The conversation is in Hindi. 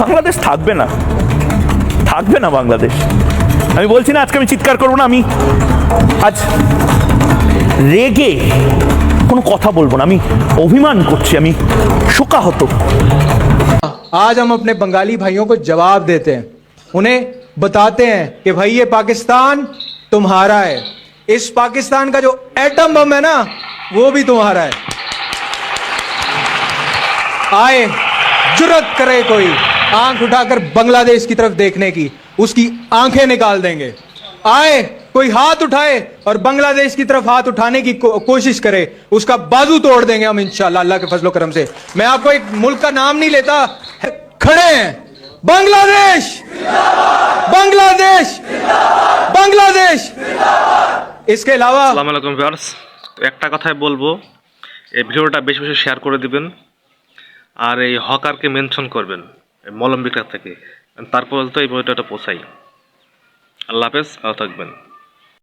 বাংলাদেশ থাকবে না থাকবে না বাংলাদেশ আমি বলছি না আজকে আমি চিৎকার করবো না আমি আজ রেগে কোনো কথা বলবো না আমি অভিমান করছি আমি শোকাহত आज हम अपने बंगाली भाइयों को जवाब देते हैं उन्हें बताते हैं कि भाई ये पाकिस्तान तुम्हारा है इस पाकिस्तान का जो एटम बम है ना वो भी तुम्हारा है आए जुरत करे कोई आंख उठाकर बांग्लादेश की तरफ देखने की उसकी आंखें निकाल देंगे आए कोई हाथ उठाए और बांग्लादेश की तरफ हाथ उठाने की को, कोशिश करे उसका बाजू तोड़ देंगे हम इंशाल्लाह अल्लाह के फजलो करम से मैं आपको एक मुल्क का नाम नहीं लेता खड़े हैं बांग्लादेश बांग्लादेश बांग्लादेश इसके अलावा আসসালামু আলাইকুম ভিউয়ার্স একটা কথাই বলবো এই ভিডিওটা বেশি বেশি শেয়ার করে দিবেন আর এই হকারকে মেনশন করবেন, এই মলম বিক্রেতা থেকে। তারপর তো এই বইটা পোষাই আল্লাহ হাফেজ, ভালো থাকবেন।